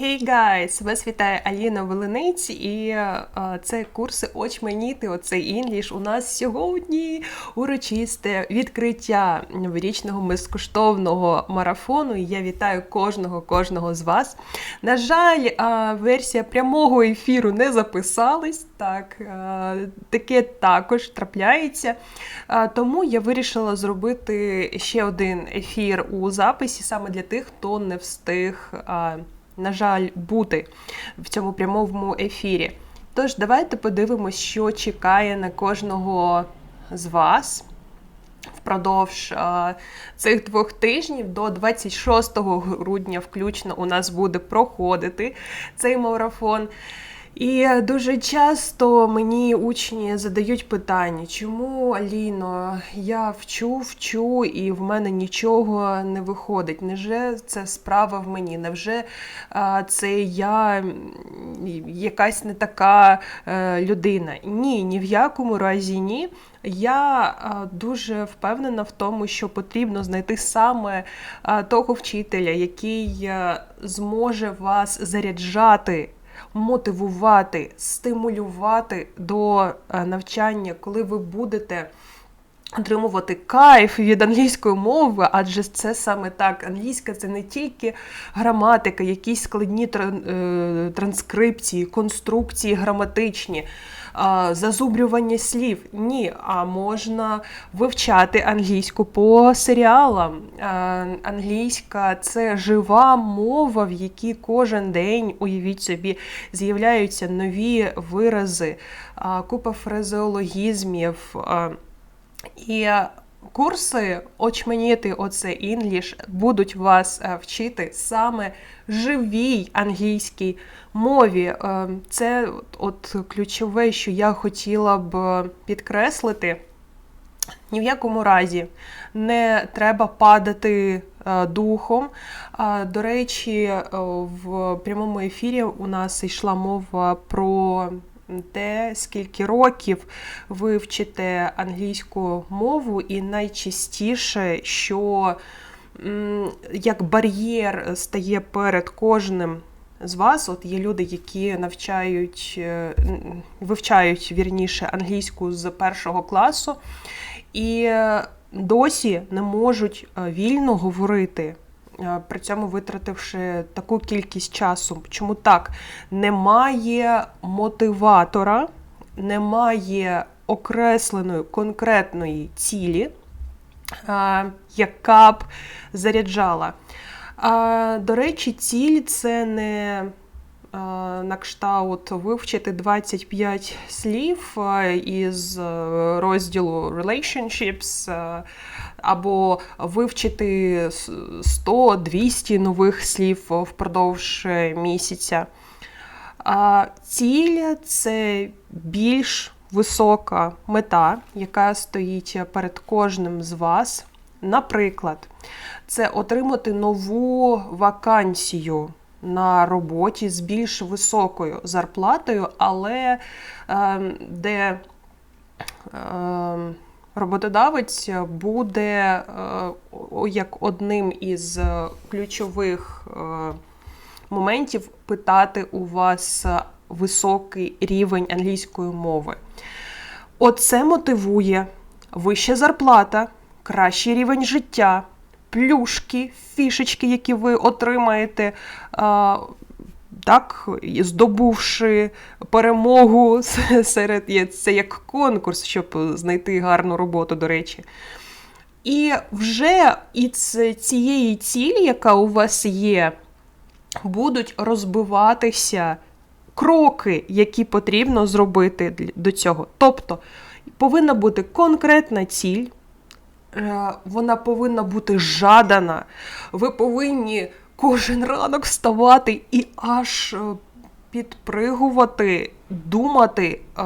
Hey guys! Вас вітає Аліна Волиниць, і е, це курси очменіти. Оцей інгліш. У нас сьогодні урочисте відкриття новорічного безкоштовного марафону. Я вітаю кожного кожного з вас. На жаль, е, версія прямого ефіру не записалась. Так, е, таке також трапляється. Е, Тому я вирішила зробити ще один ефір у записі саме для тих, хто не встиг. е, на жаль, бути в цьому прямому ефірі. Тож, давайте подивимось, що чекає на кожного з вас впродовж е, цих двох тижнів до 26 грудня, включно, у нас буде проходити цей марафон. І дуже часто мені учні задають питання, чому Аліно, я вчу, вчу, і в мене нічого не виходить. Невже це справа в мені? Невже це я якась не така е, людина? Ні, ні в якому разі ні. Я дуже впевнена в тому, що потрібно знайти саме того вчителя, який е, зможе вас заряджати мотивувати, стимулювати до е, навчання, коли ви будете. Отримувати кайф від англійської мови, адже це саме так. Англійська це не тільки граматика, якісь складні е, транскрипції, конструкції граматичні, зазубрювання слів. Ні, а можна вивчати англійську по серіалам. Англійська це жива мова, в якій кожен день, уявіть собі, з'являються нові вирази, купа фразеологізмів. І курси очменіти оце інгліш будуть вас е, вчити саме живій англійській мові. Е, Це от ключове, що я хотіла б підкреслити. Ні в якому разі не треба падати е, духом. До речі, в прямому ефірі у нас йшла мова про те, скільки років ви вчите англійську мову, і найчастіше, що як бар'єр стає перед кожним з вас. От є люди, які навчають, е, вивчають вірніше англійську з першого класу, і е, досі не можуть е, вільно говорити. Е, При цьому витративши таку кількість часу. Чому так? Немає мотиватора, немає окресленої конкретної цілі, е, яка б заряджала. До речі, ціль це не е, на кшталт вивчити 25 слів із розділу Relationships, або вивчити 100-200 нових слів впродовж е, місяця. А ціль це більш висока мета, яка стоїть перед кожним з вас. Наприклад, це отримати нову вакансію на роботі з більш високою зарплатою, але ем, де ем, роботодавець буде е, як одним із е, ключових е, моментів питати у вас високий рівень англійської мови. Оце мотивує вища зарплата, кращий рівень життя, плюшки, фішечки, які ви отримаєте. Так, здобувши перемогу серед це як конкурс, щоб знайти гарну роботу, до речі. І вже із цієї цілі, яка у вас є, будуть розбиватися кроки, які потрібно зробити до цього. Тобто повинна бути конкретна ціль, е, вона повинна бути жадана. Ви повинні кожен ранок вставати і аж е, підпригувати, думати, е,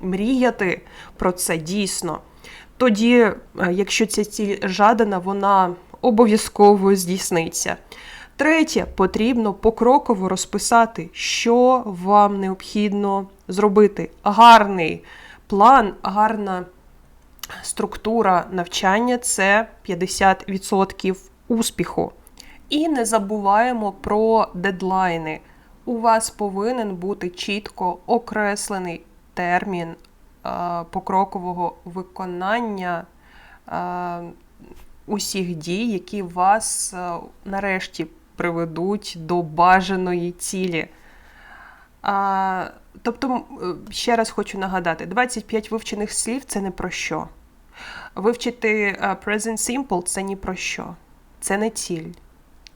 мріяти про це дійсно. Тоді, е, якщо ця ціль жадана, вона обов'язково здійсниться. Третє, потрібно покроково розписати, що вам необхідно зробити. Гарний план, гарна структура навчання це 50% успіху. І не забуваємо про дедлайни. У вас повинен бути чітко окреслений термін е, покрокового виконання е, усіх дій, які вас е, нарешті приведуть до бажаної цілі. А, Тобто, ще раз хочу нагадати: 25 вивчених слів це не про що. Вивчити Present Simple це ні про що. Це не ціль.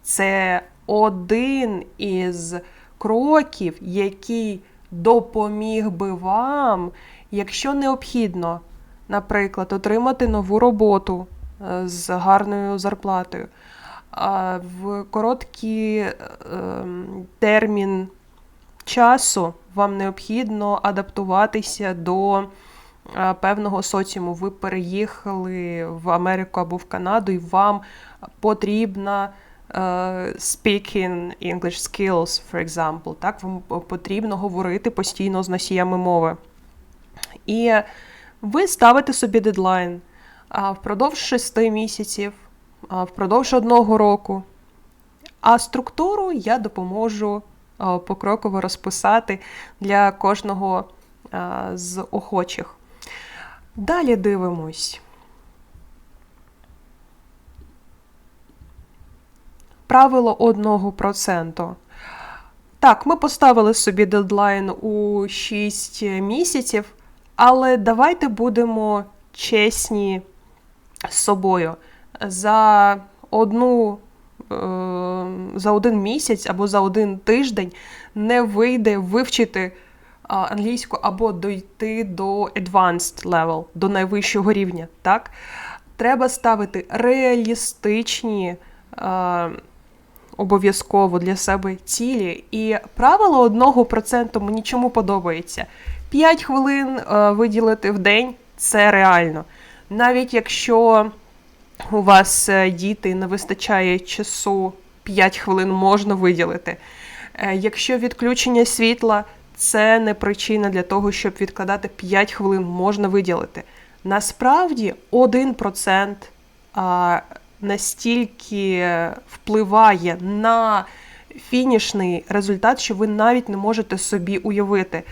Це один із кроків, який допоміг би вам, якщо необхідно, наприклад, отримати нову роботу е, з гарною зарплатою. В короткий е, термін часу вам необхідно адаптуватися до е, певного соціуму. Ви переїхали в Америку або в Канаду, і вам потрібна speaking English skills, for example. Так, вам потрібно говорити постійно з носіями мови. І ви ставите собі дедлайн впродовж шести місяців, впродовж одного року. А структуру я допоможу покроково розписати для кожного з охочих. Далі дивимось. Правило 1%. Так, ми поставили собі дедлайн у 6 місяців, але давайте будемо чесні з собою. За одну е, за один місяць або за один тиждень не вийде вивчити англійську або дойти до advanced level, до найвищого рівня. Так? Треба ставити реалістичні. Обов'язково для себе цілі. І правило 1% мені чому подобається. 5 хвилин е, виділити в день це реально. Навіть якщо у вас е, діти не вистачає часу, 5 хвилин можна виділити. Е, Якщо відключення світла це не причина для того, щоб відкладати 5 хвилин, можна виділити. Насправді 1% а, настільки впливає на фінішний результат, що ви навіть не можете собі уявити.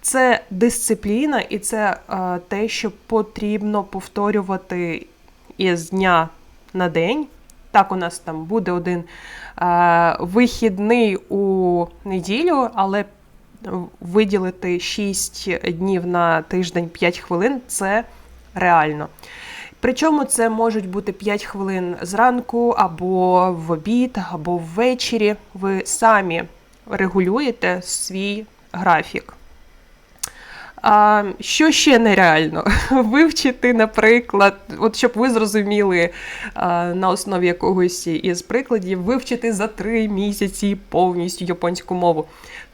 Це дисципліна, і це е, те, що потрібно повторювати із дня на день. Так, у нас там буде один е, вихідний у неділю, але виділити 6 днів на тиждень 5 хвилин це реально. Причому це можуть бути 5 хвилин зранку, або в обід, або ввечері. Ви самі регулюєте свій графік. А, Що ще нереально? Вивчити, наприклад, от щоб ви зрозуміли а, на основі якогось із прикладів, вивчити за три місяці повністю японську мову.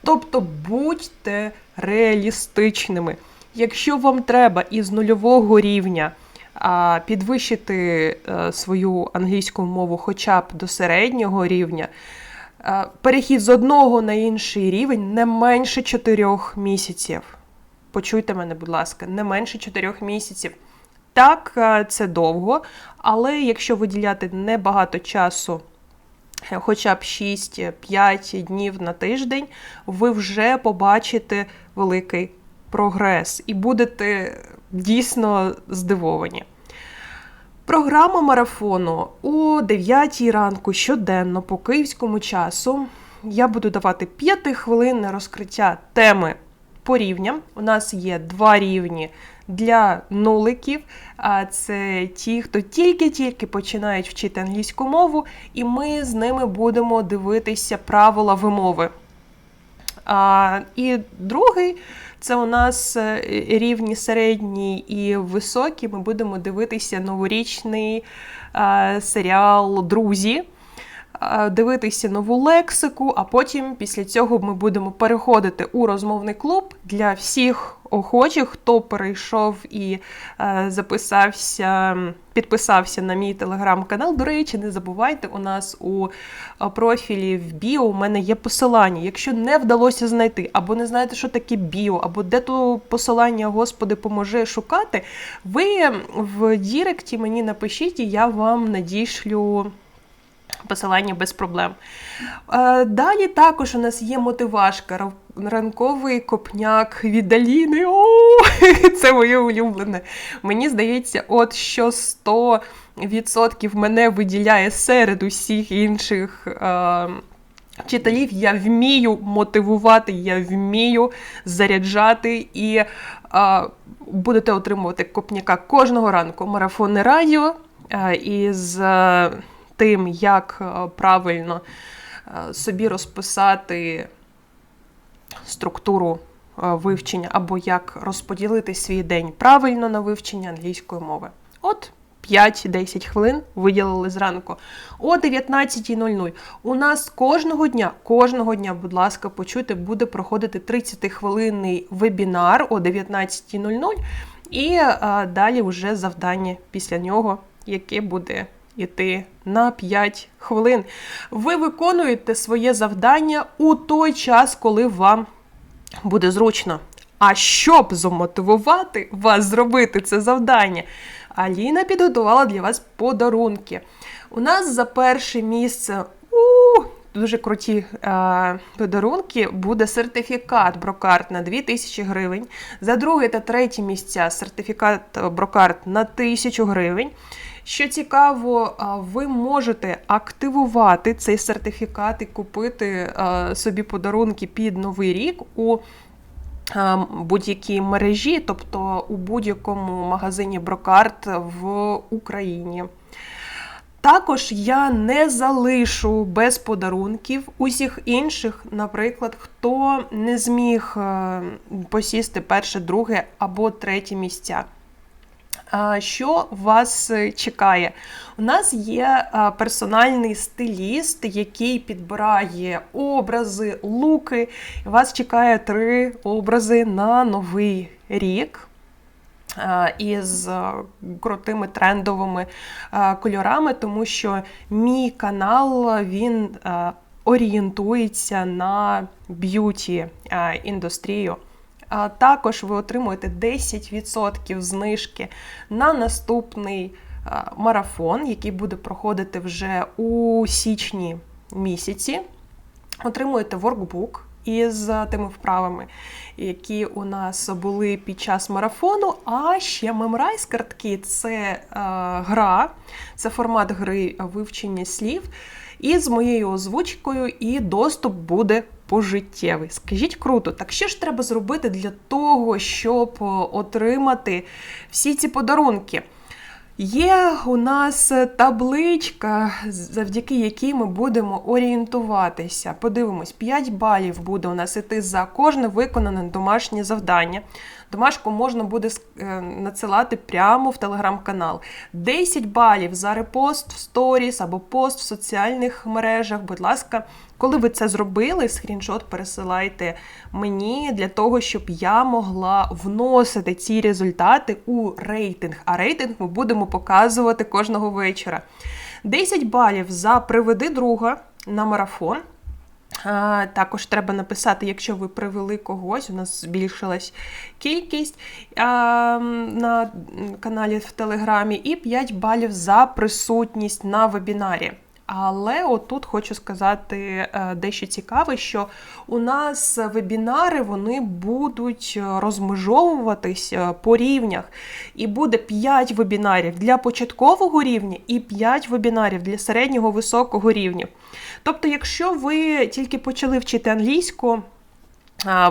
Тобто будьте реалістичними. Якщо вам треба із нульового рівня підвищити свою англійську мову хоча б до середнього рівня, перехід з одного на інший рівень не менше 4 місяців. Почуйте мене, будь ласка, не менше 4 місяців. Так, е, це довго, але якщо виділяти небагато часу, е, хоча б 6-5 днів на тиждень, ви вже побачите великий прогрес і будете дійсно здивовані. Програма марафону о 9 ранку щоденно по київському часу. Я буду давати 5 хвилин на розкриття теми по рівням. У нас є два рівні для нуликів. А це ті, хто тільки-тільки починають вчити англійську мову, і ми з ними будемо дивитися правила вимови. А, І другий це у нас е, рівні середні і високі. Ми будемо дивитися новорічний а, серіал Друзі дивитися нову лексику, а потім після цього ми будемо переходити у розмовний клуб для всіх охочих, хто перейшов і е, записався, підписався на мій телеграм-канал. До речі, не забувайте, у нас у профілі в біо у мене є посилання. Якщо не вдалося знайти, або не знаєте, що таке біо, або де то посилання, Господи, поможе шукати, ви в Діректі мені напишіть, і я вам надішлю Посилання без проблем. Е, Далі також у нас є мотивашка. Ранковий копняк від Аліни. О, це моє улюблене. Мені здається, от що 100% мене виділяє серед усіх інших. Е, Вчителів я вмію мотивувати, я вмію заряджати і а, будете отримувати копняка кожного ранку. Марафонне радіо а, із а, тим, як правильно а, собі розписати структуру вивчення або як розподілити свій день правильно на вивчення англійської мови. От 5-10 хвилин виділили зранку. О 19.00 у нас кожного дня, кожного дня, будь ласка, почуйте, буде проходити 30-хвилинний вебінар о 19.00 і а, далі вже завдання після нього, яке буде йти на 5 хвилин. Ви виконуєте своє завдання у той час, коли вам буде зручно. А щоб замотивувати вас зробити це завдання, Аліна підготувала для вас подарунки. У нас за перше місце дуже круті е, подарунки буде сертифікат Брокарт на 2000 гривень. За друге та третє місця сертифікат Брокарт на 1000 гривень. Що цікаво, а, ви можете активувати цей сертифікат і купити е, собі подарунки під новий рік у е, будь-якій мережі, тобто у будь-якому магазині Брокарт в Україні. Також я не залишу без подарунків усіх інших, наприклад, хто не зміг е, посісти перше, друге або третє місця. Що вас е, чекає? У нас є персональний стиліст, який підбирає образи, луки. Вас чекає три образи на новий рік. А, Із крутими трендовими кольорами, тому що мій канал він орієнтується на б'юті індустрію. Також ви отримуєте 10% знижки на наступний марафон, який буде проходити вже у січні місяці. Отримуєте воркбук із тими вправами, які у нас були під час марафону. А ще мемрайз картки це е, гра, це формат гри вивчення слів. І з моєю озвучкою, і доступ буде пожиттєвий. Скажіть круто, так що ж треба зробити для того, щоб е, отримати всі ці подарунки? Є у нас табличка, завдяки якій ми будемо орієнтуватися. Подивимось, 5 балів буде у нас іти за кожне виконане домашнє завдання. Домашку можна буде е, надсилати прямо в телеграм-канал. 10 балів за репост в сторіс або пост в соціальних мережах. Будь ласка, коли ви це зробили, скріншот пересилайте мені для того, щоб я могла вносити ці результати у рейтинг. А рейтинг ми будемо показувати кожного вечора. 10 балів за приведи друга на марафон. Також треба написати, якщо ви привели когось, у нас збільшилась кількість на каналі в Телеграмі, і 5 балів за присутність на вебінарі. Але отут хочу сказати е, дещо цікаве, що у нас вебінари вони будуть розмежовуватись е, по рівнях. І буде 5 вебінарів для початкового рівня і 5 вебінарів для середнього високого рівня. Тобто, якщо ви тільки почали вчити англійську,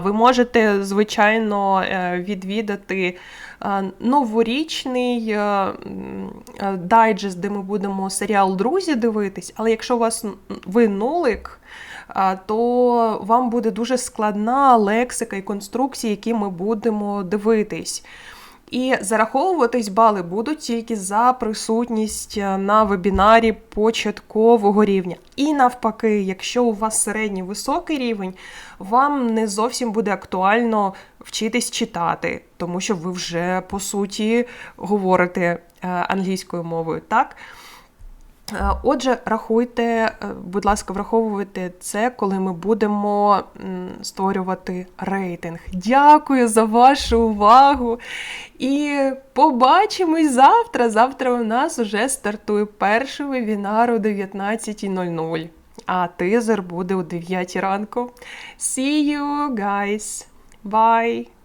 ви можете, звичайно, е, відвідати новорічний дайджест, де ми будемо серіал Друзі дивитись, але якщо у вас ви нулик, то вам буде дуже складна лексика і конструкції, які ми будемо дивитись. І зараховуватись бали будуть тільки за присутність е, на вебінарі початкового рівня. І навпаки, якщо у вас середній високий рівень, вам не зовсім буде актуально вчитись читати, тому що ви вже по суті говорите е, англійською мовою. так? Е, Отже, рахуйте, е, будь ласка, враховуйте це, коли ми будемо створювати рейтинг. Дякую за вашу увагу. І побачимось завтра. Завтра у нас уже стартує перший вебінар о 19.00. А тизер буде о 9 ранку. See you, guys. Bye!